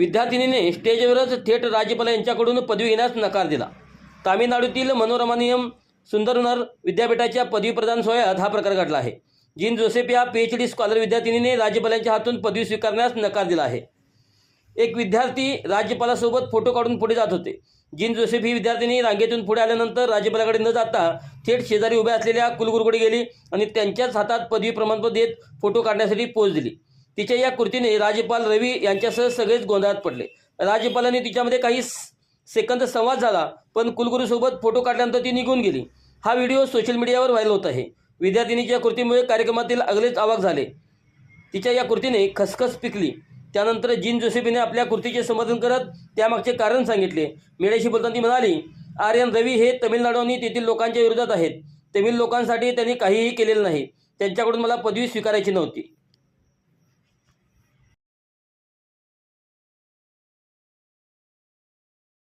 विद्यार्थिनीने स्टेजवरच थेट राज्यपाल यांच्याकडून पदवी घेण्यास नकार दिला. तामिळनाडूतील मनोरमानियम सुंदरनर विद्यापीठाच्या पदवीप्रदान सोहळ्यात हा प्रकार घडला आहे. जीन जोसेफ या पी एच डी स्कॉलर विद्यार्थिनीने राज्यपालांच्या हातून पदवी स्वीकारण्यास नकार दिला आहे. एक विद्यार्थी राज्यपालासोबत फोटो काढून पुढे जात होते. जीन जोसेफ ही विद्यार्थिनी रांगेतून पुढे आल्यानंतर राज्यपालाकडे न जाता थेट शेजारी उभ्या असलेल्या कुलगुरूकडे गेली आणि त्यांच्याच हातात पदवी प्रमाणपत्र देत फोटो काढण्यासाठी पोच दिली. तिच्या या कृतीने राज्यपाल रवी यांच्यासह सगळेच गोंधळात पडले. राज्यपालांनी तिच्यामध्ये काही सेकंद संवाद झाला पण कुलगुरूसोबत फोटो काढल्यानंतर ती निघून गेली. हा व्हिडिओ सोशल मीडियावर व्हायरल होत आहे. विद्यार्थिनीच्या कृतीमुळे कार्यक्रमातील अगलेच आवाक झाले. तिच्या या कृतीने खसखस पिकली. त्यानंतर जीन जोसेफीने आपल्या कृतीचे समर्थन करत त्यामागचे कारण सांगितले. मीडियाशी बोलताना ती म्हणाली आर्यन रवी हे तमिळनाडू आणि तेथील लोकांच्या विरोधात आहेत. तमिळ लोकांसाठी त्यांनी काहीही केलेलं नाही. त्यांच्याकडून मला पदवी स्वीकारायची नव्हती.